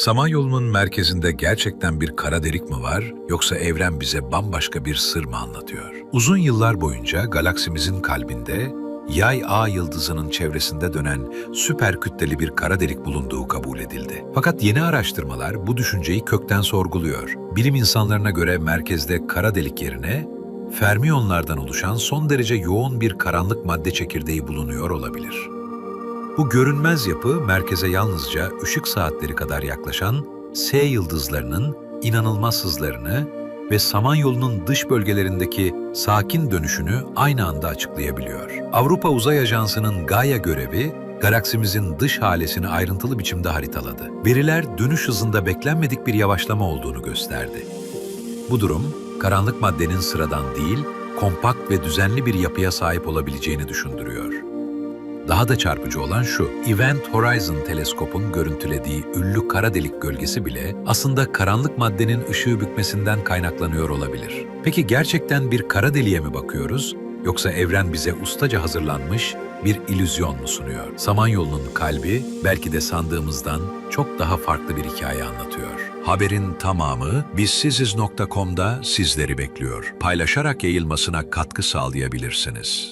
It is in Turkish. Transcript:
Samanyolu'nun merkezinde gerçekten bir kara delik mi var yoksa evren bize bambaşka bir sır mı anlatıyor? Uzun yıllar boyunca galaksimizin kalbinde Yay A yıldızının çevresinde dönen süper kütleli bir kara delik bulunduğu kabul edildi. Fakat yeni araştırmalar bu düşünceyi kökten sorguluyor. Bilim insanlarına göre merkezde kara delik yerine fermiyonlardan oluşan son derece yoğun bir karanlık madde çekirdeği bulunuyor olabilir. Bu görünmez yapı merkeze yalnızca ışık saatleri kadar yaklaşan S yıldızlarının inanılmaz hızlarını ve Samanyolu'nun dış bölgelerindeki sakin dönüşünü aynı anda açıklayabiliyor. Avrupa Uzay Ajansı'nın Gaia görevi, galaksimizin dış halesini ayrıntılı biçimde haritaladı. Veriler dönüş hızında beklenmedik bir yavaşlama olduğunu gösterdi. Bu durum, karanlık maddenin sıradan değil, kompakt ve düzenli bir yapıya sahip olabileceğini düşündürüyor. Daha da çarpıcı olan şu, Event Horizon teleskopun görüntülediği ünlü kara delik gölgesi bile aslında karanlık maddenin ışığı bükmesinden kaynaklanıyor olabilir. Peki gerçekten bir kara deliğe mi bakıyoruz yoksa evren bize ustaca hazırlanmış bir illüzyon mu sunuyor? Samanyolu'nun kalbi belki de sandığımızdan çok daha farklı bir hikaye anlatıyor. Haberin tamamı bizsiziz.com'da sizleri bekliyor. Paylaşarak yayılmasına katkı sağlayabilirsiniz.